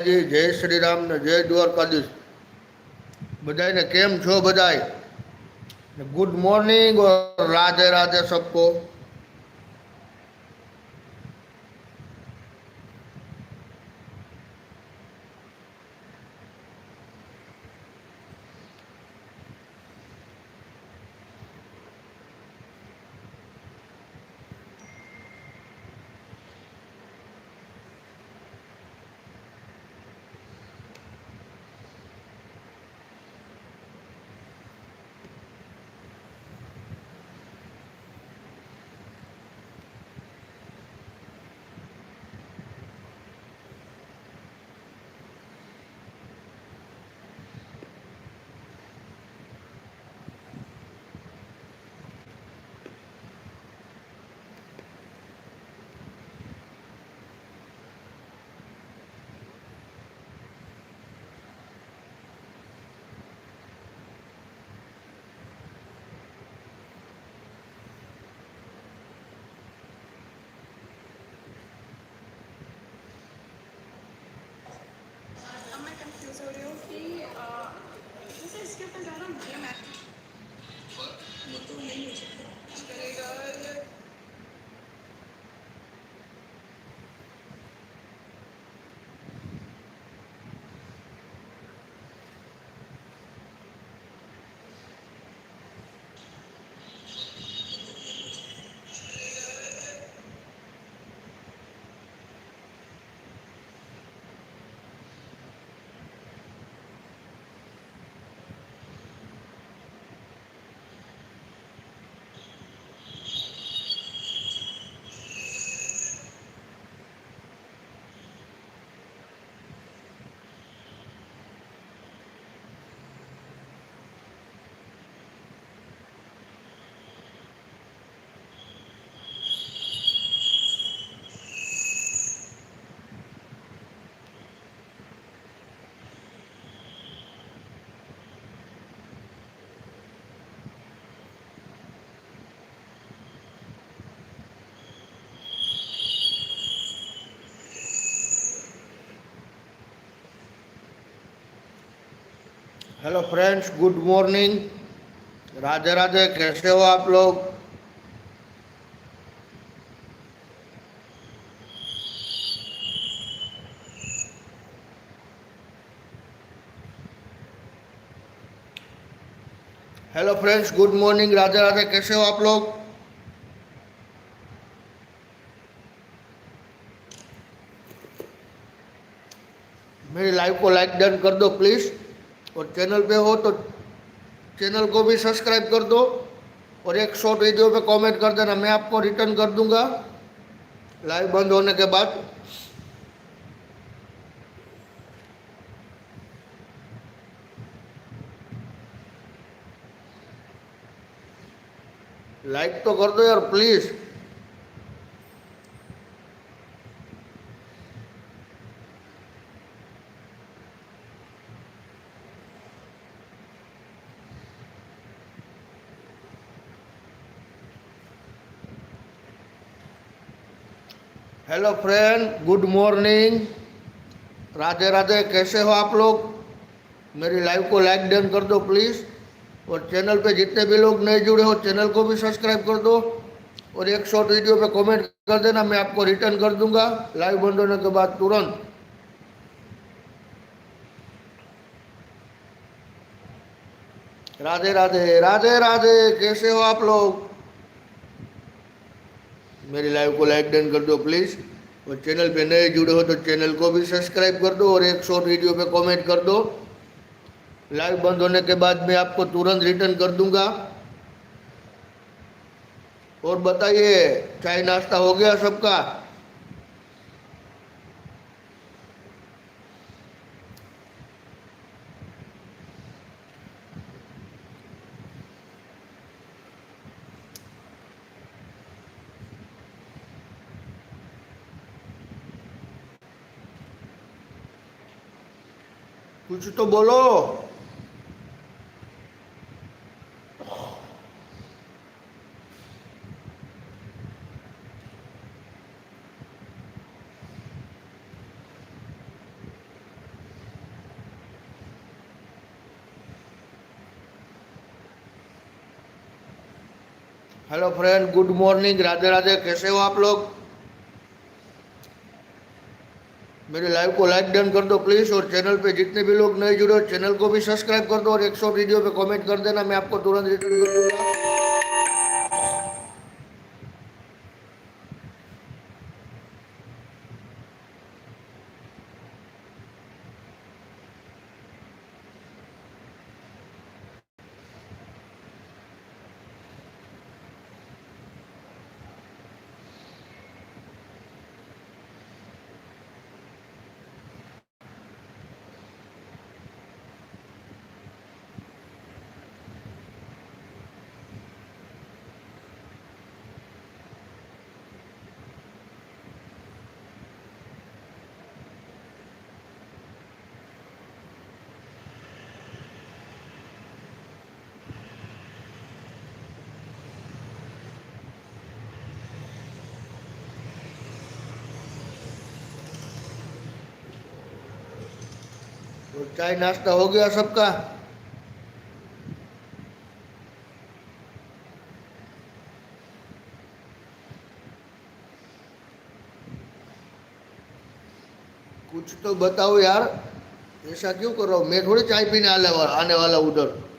જી જય શ્રી રામ ને જય દ્વારકાધીશ બધાને કેમ છો બધાય ગુડ મોર્નિંગ રાધે રાધે સબકો हो रही हूँ कि जैसे इसके ऊपर ज़्यादा गेम है ये तो नहीं हो सकता करेगा hello friends good morning Radhe Radhe, कैसे हो आप लोग? Hello friends good morning Radhe Radhe, कैसे हो आप लोग? मेरी लाइव को लाइक डन कर दो प्लीज़ और चैनल पे हो तो चैनल को भी सब्सक्राइब कर दो और एक शॉर्ट वीडियो पे कमेंट कर देना, मैं आपको रिटर्न कर दूँगा। लाइव बंद होने के बाद। लाइक तो कर दो यार please hello friend good morning Radhe Radhe, कैसे हो आप लोग? मेरी लाइव को लाइक डन कर दो प्लीज़ और चैनल पे जितने भी लोग नए जुड़े हो चैनल को भी सब्सक्राइब कर दो. और एक शॉर्ट वीडियो पे कमेंट कर देना, मैं आपको रिटर्न कर दूँगा. लाइव बंद होने के बाद तुरंत. राधे राधे राधे राधे, कैसे हो आप लोग? मेरी लाइव को लाइक डन कर दो प्लीज़ और चैनल पे नए जुड़े हो तो चैनल को भी सब्सक्राइब कर दो और एक शॉर्ट वीडियो पे कमेंट कर दो. लाइव बंद होने के बाद मैं आपको तुरंत रिटर्न कर दूँगा. और बताइए, चाय नाश्ता हो गया सबका? कुछ तो बोलो। Hello friend good morning Radhe Radhe कैसे हो आप लोग? मेरे लाइव को लाइक डन कर दो प्लीज़ और चैनल पे जितने भी लोग नए जुड़े चैनल को भी सब्सक्राइब कर दो और 100 वीडियो पे कमेंट कर देना, मैं आपको तुरंत रिटर्न कर दूँगा। तो चाय नाश्ता हो गया सबका। कुछ तो बताओ यार, ऐसा क्यों कर रहा हूँ? मैं थोड़ी चाय पीने आने वाला आने वाला उधर।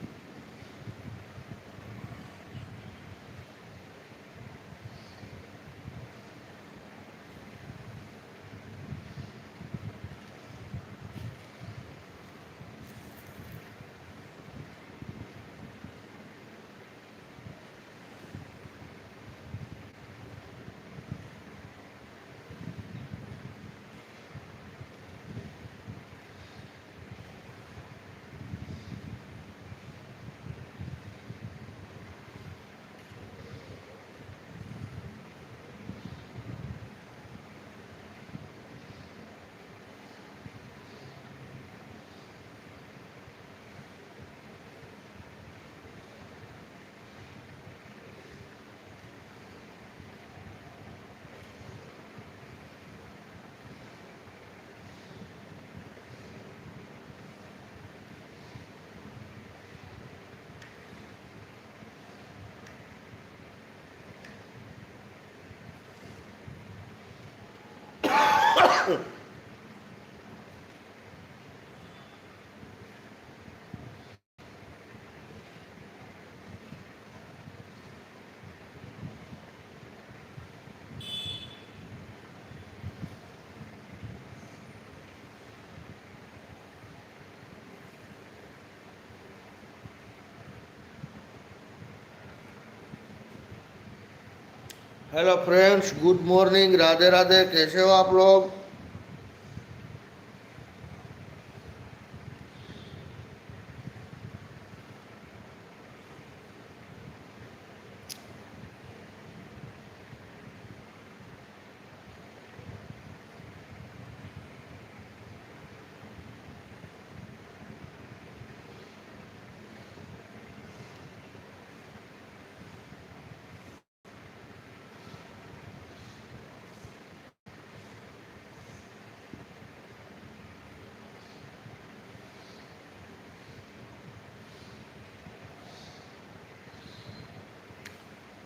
Ha ha ha! Hello friends good morning Radhe Radhe कैसे हो आप लोग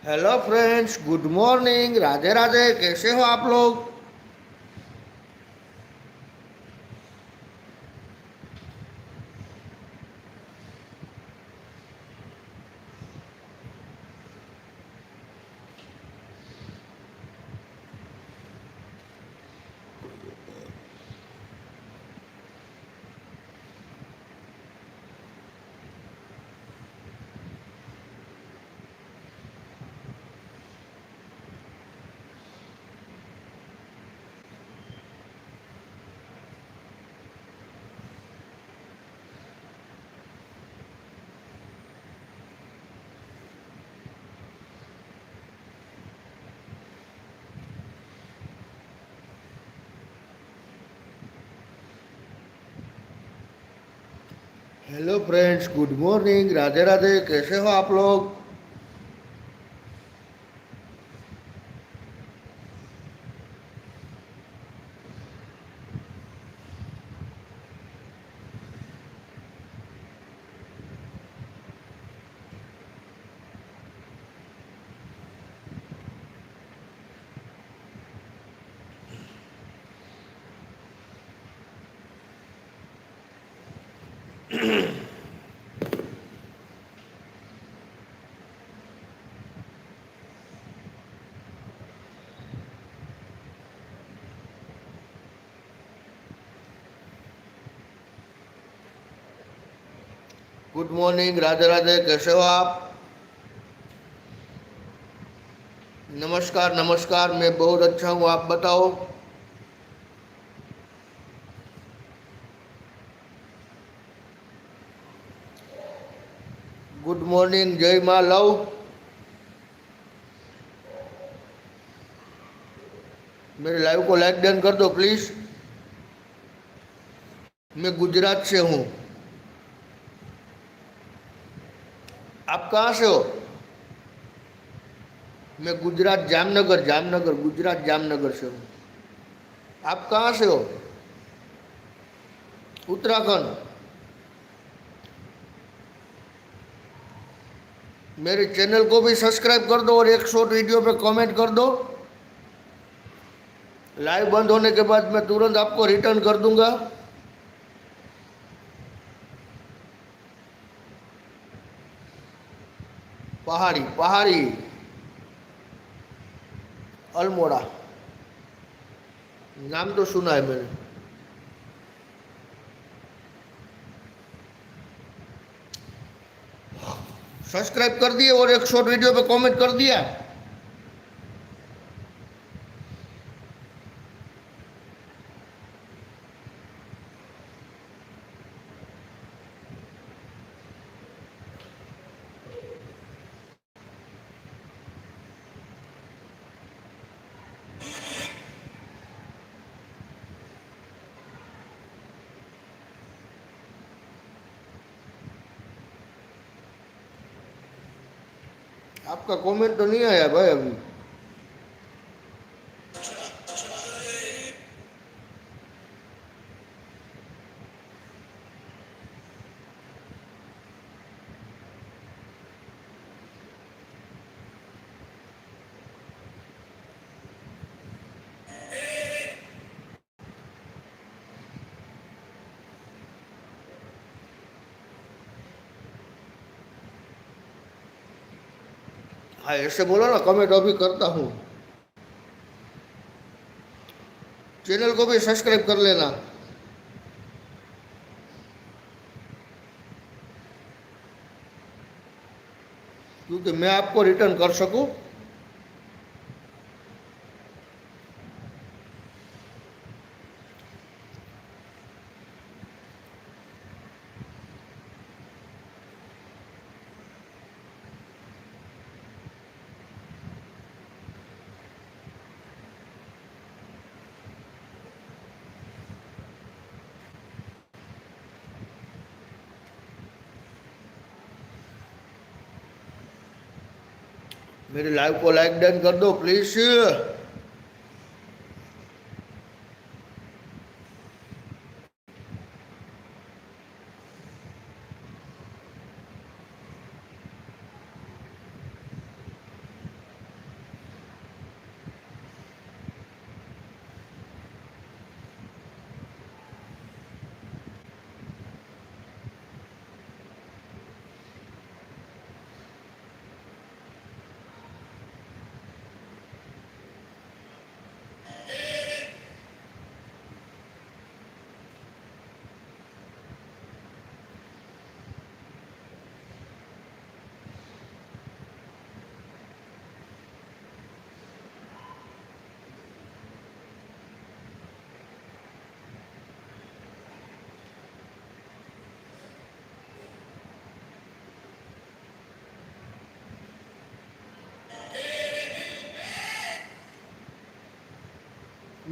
hello friends good morning Radhe Radhe कैसे हो आप लोग? Hello friends good morning Radhe Radhe कैसे हो आप लोग गुड मॉर्निंग राधे राधे कैसे हो आप? नमस्कार नमस्कार, मैं बहुत अच्छा हूँ, आप बताओ? गुड मॉर्निंग जय माँ लव मेरे लाइव को लाइक डन कर दो प्लीज़ मैं गुजरात से हूँ। आप कहाँ से हो? मैं गुजरात जामनगर जामनगर, गुजरात जामनगर से हूँ। आप कहाँ से हो? उत्तराखंड। मेरे चैनल को भी सब्सक्राइब कर दो और एक शॉर्ट वीडियो पे कमेंट कर दो। लाइव बंद होने के बाद मैं तुरंत आपको रिटर्न कर दूँगा। पहाड़ी पहाड़ी। अल्मोड़ा। नाम तो सुना है मैंने। सब्सक्राइब कर दिए और एक शॉर्ट वीडियो पे कमेंट कर दिया। आपका कमेंट तो नहीं आया भाई अभी। हाँ ऐसे बोलो ना, कमेंट अभी करता हूँ। चैनल को भी सब्सक्राइब कर लेना। क्योंकि मैं आपको रिटर्न कर सकूँ? मेरे लाइव को लाइक डन कर दो प्लीज़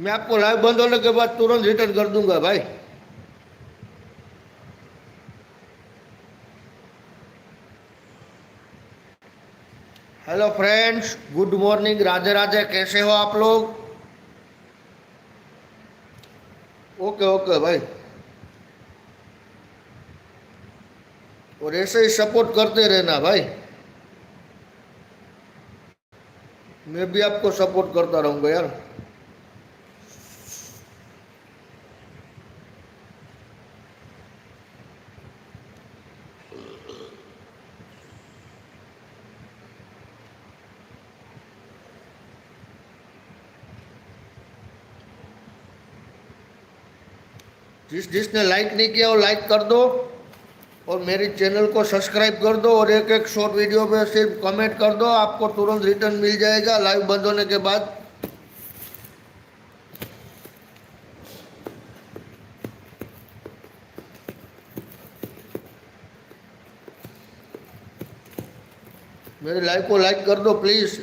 मैं आपको लाइव बंद होने के बाद तुरंत रिटर्न कर दूँगा भाई। Hello friends good morning Radhe Radhe, कैसे हो आप लोग? ओके ओके भाई। और ऐसे ही सपोर्ट करते रहना भाई। मैं भी आपको सपोर्ट करता रहूँगा यार। जिस जिसने लाइक नहीं किया वो लाइक कर दो और मेरी चैनल को सब्सक्राइब कर दो और एक एक शॉर्ट वीडियो पे सिर्फ़ कमेंट कर दो, आपको तुरंत रिटर्न मिल जाएगा लाइव बंद होने के बाद। मेरे लाइव को लाइक कर दो please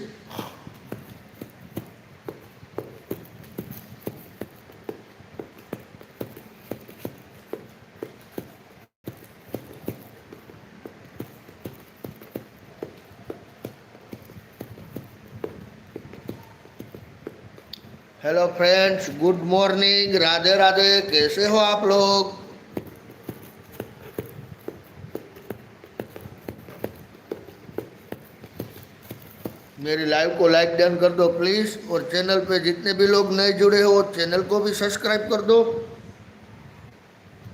hello friends good morning Radhe Radhe कैसे हो आप लोग? मेरी लाइव को लाइक डन कर दो प्लीज़ और चैनल पे जितने भी लोग नए जुड़े हो चैनल को भी सब्सक्राइब कर दो.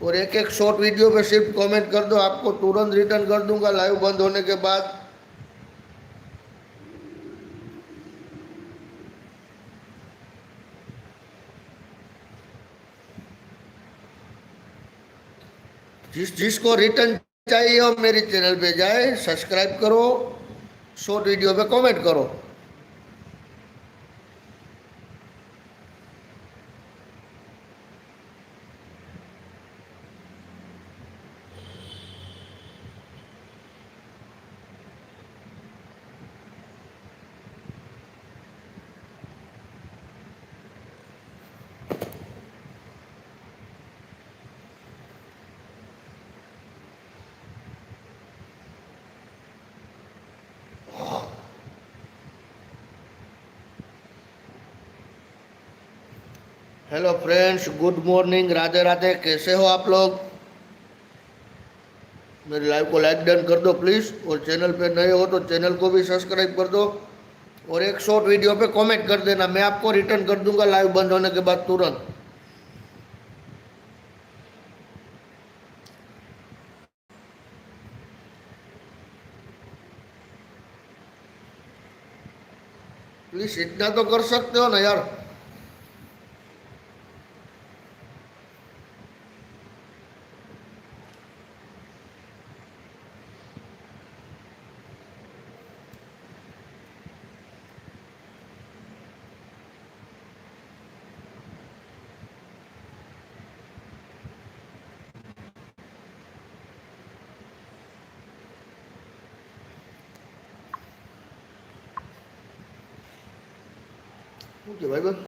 और एक एक शॉर्ट वीडियो पे सिर्फ़ कमेंट कर दो. आपको तुरंत रिटर्न कर दूँगा. लाइव बंद होने के बाद जिस, जिसको रिटर्न चाहिए हो मेरे चैनल पे जाए सब्सक्राइब करो शॉर्ट वीडियो पे कमेंट करो। Hello friends good morning Radhe Radhe कैसे हो आप लोग? मेरे लाइव को लाइक डन कर दो प्लीज़ और चैनल पे नए हो तो चैनल को भी सब्सक्राइब कर दो. और एक शॉर्ट वीडियो पे कमेंट कर देना. मैं आपको रिटर्न कर दूँगा लाइव बंद होने के बाद तुरंत. प्लीज़ इतना तो कर सकते हो ना यार.